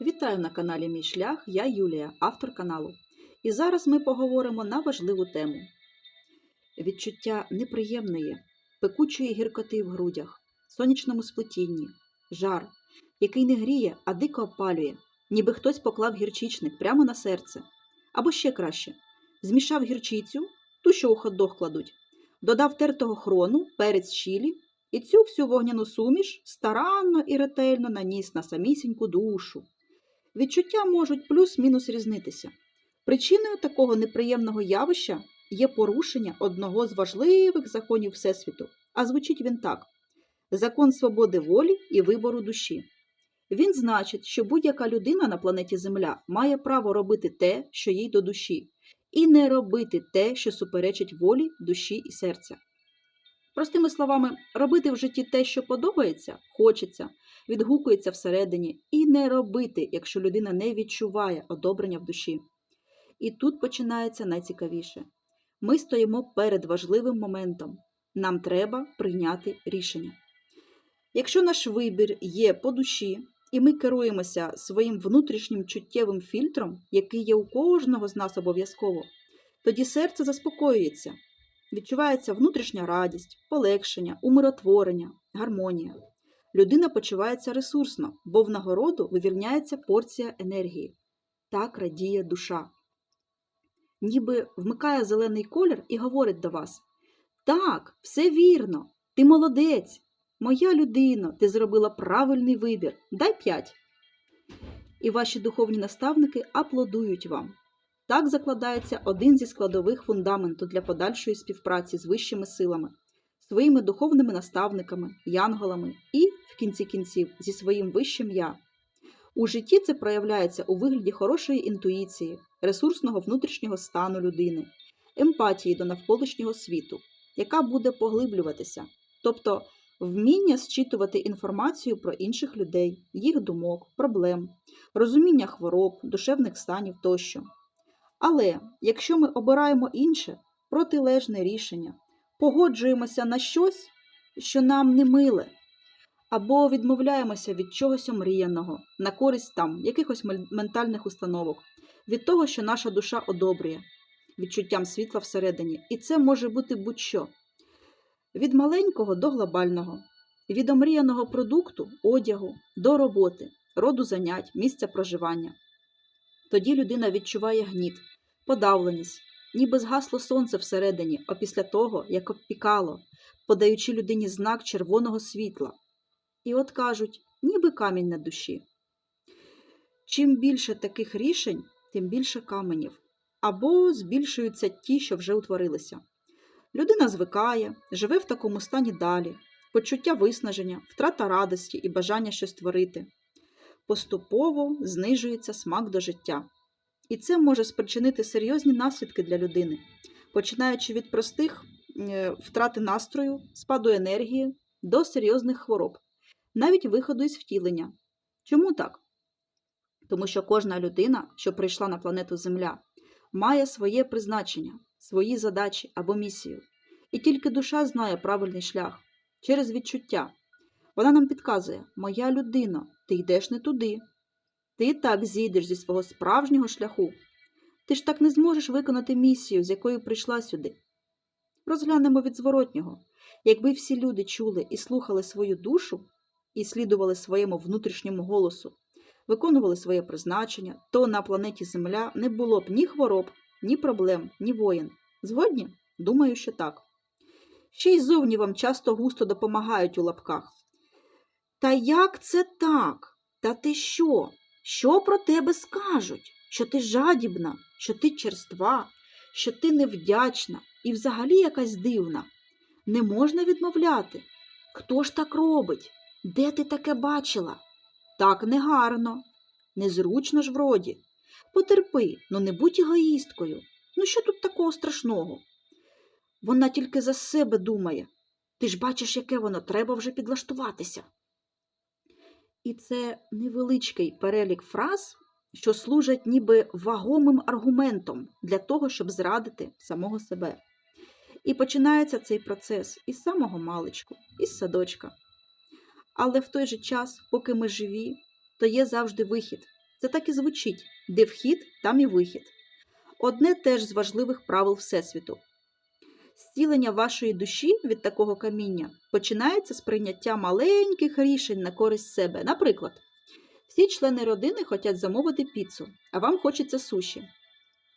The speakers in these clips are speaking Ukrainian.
Вітаю на каналі Мій Шлях, я Юлія, автор каналу. І зараз ми поговоримо на важливу тему: відчуття неприємної, пекучої гіркоти в грудях, сонячному сплетінні, жар, який не гріє, а дико опалює, ніби хтось поклав гірчичник прямо на серце. Або ще краще, змішав гірчицю, ту, що у хот-дог кладуть, додав тертого хрону, перець чілі і цю всю вогняну суміш старанно і ретельно наніс на самісіньку душу. Відчуття можуть плюс-мінус різнитися. Причиною такого неприємного явища є порушення одного з важливих законів Всесвіту, а звучить він так: закон свободи волі і вибору душі. Він значить, що будь-яка людина на планеті Земля має право робити те, що їй до душі, і не робити те, що суперечить волі, душі і серця. Простими словами, робити в житті те, що подобається, хочеться, відгукується всередині, і не робити, якщо людина не відчуває одобрення в душі. І тут починається найцікавіше. Ми стоїмо перед важливим моментом. Нам треба прийняти рішення. Якщо наш вибір є по душі, і ми керуємося своїм внутрішнім чуттєвим фільтром, який є у кожного з нас обов'язково, тоді серце заспокоюється, відчувається внутрішня радість, полегшення, умиротворення, гармонія. Людина почувається ресурсно, бо в нагороду вивільняється порція енергії. Так радіє душа. Ніби вмикає зелений колір і говорить до вас: Так, все вірно, ти молодець, моя людина, ти зробила правильний вибір, дай п'ять. І ваші духовні наставники аплодують вам. Так закладається один зі складових фундаменту для подальшої співпраці з вищими силами, своїми духовними наставниками, янголами і, в кінці кінців, зі своїм вищим я. У житті це проявляється у вигляді хорошої інтуїції, ресурсного внутрішнього стану людини, емпатії до навколишнього світу, яка буде поглиблюватися, тобто вміння зчитувати інформацію про інших людей, їх думок, проблем, розуміння хвороб, душевних станів тощо. Але якщо ми обираємо інше, протилежне рішення, погоджуємося на щось, що нам не миле, або відмовляємося від чогось омріяного, на користь там якихось ментальних установок, від того, що наша душа одобрює, відчуттям світла всередині. І це може бути будь-що. Від маленького до глобального, від омріяного продукту, одягу, до роботи, роду занять, місця проживання. Тоді людина відчуває гніт, подавленість, ніби згасло сонце всередині, опісля того, як обпікало, подаючи людині знак червоного світла. І от кажуть, ніби камінь на душі. Чим більше таких рішень, тим більше каменів, або збільшуються ті, що вже утворилися. Людина звикає, живе в такому стані далі, почуття виснаження, втрата радості і бажання щось творити. Поступово знижується смак до життя. І це може спричинити серйозні наслідки для людини, починаючи від простих е, втрати настрою, спаду енергії до серйозних хвороб, навіть виходу із втілення. Чому так? Тому що кожна людина, що прийшла на планету Земля, має своє призначення, свої задачі або місію. І тільки душа знає правильний шлях через відчуття. Вона нам підказує: Моя людина, ти йдеш не туди. Ти так зійдеш зі свого справжнього шляху. Ти ж так не зможеш виконати місію, з якою прийшла сюди. Розглянемо від зворотнього. Якби всі люди чули і слухали свою душу і слідували своєму внутрішньому голосу, виконували своє призначення, то на планеті Земля не було б ні хвороб, ні проблем, ні воєн. Згодні? Думаю, що так. Ще й зовні вам часто густо допомагають у лапках. Та як це так? Та ти що? Що про тебе скажуть? Що ти жадібна, що ти черства, що ти невдячна і взагалі якась дивна. Не можна відмовляти. Хто ж так робить? Де ти таке бачила? Так негарно, незручно ж вроді. Потерпи, ну не будь егоїсткою. Ну що тут такого страшного? Вона тільки за себе думає. Ти ж бачиш, яке воно, треба вже підлаштуватися. І це невеличкий перелік фраз, що служать ніби вагомим аргументом для того, щоб зрадити самого себе. І починається цей процес із самого маличку, із садочка. Але в той же час, поки ми живі, то є завжди вихід. Це так і звучить: де вхід, там і вихід. Одне теж з важливих правил Всесвіту. Зцілення вашої душі від такого каміння починається з прийняття маленьких рішень на користь себе. Наприклад, всі члени родини хочуть замовити піцу, а вам хочеться суші.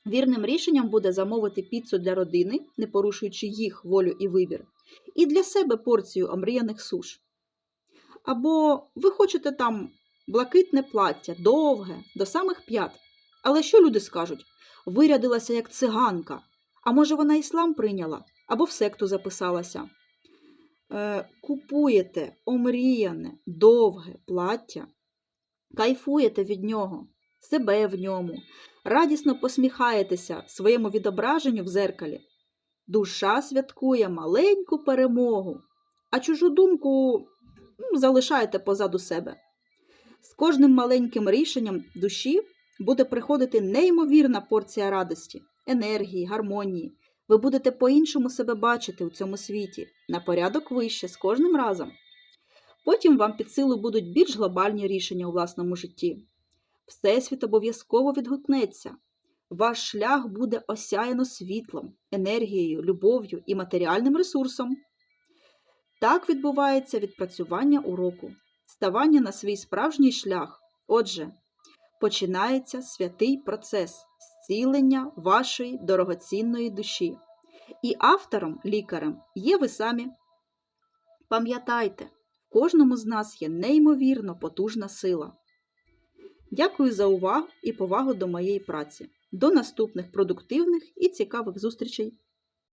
Вірним рішенням буде замовити піцу для родини, не порушуючи їх волю і вибір, і для себе порцію омріяних суш. Або ви хочете там блакитне плаття, довге, до самих п'ят. Але що люди скажуть? Вирядилася як циганка. А може вона іслам прийняла або в секту записалася. Е, купуєте омріяне, довге плаття, кайфуєте від нього, себе в ньому, радісно посміхаєтеся своєму відображенню в зеркалі. Душа святкує маленьку перемогу, а чужу думку м, залишаєте позаду себе. З кожним маленьким рішенням душі буде приходити неймовірна порція радості, енергії, гармонії. Ви будете по-іншому себе бачити у цьому світі, на порядок вище з кожним разом. Потім вам під силу будуть більш глобальні рішення у власному житті. Всесвіт обов'язково відгукнеться. Ваш шлях буде осяяно світлом, енергією, любов'ю і матеріальним ресурсом. Так відбувається відпрацювання уроку, ставання на свій справжній шлях. Отже, починається святий процес зцілення вашої дорогоцінної душі. І автором, лікарем є ви самі. Пам'ятайте, в кожному з нас є неймовірно потужна сила. Дякую за увагу і повагу до моєї праці. До наступних продуктивних і цікавих зустрічей!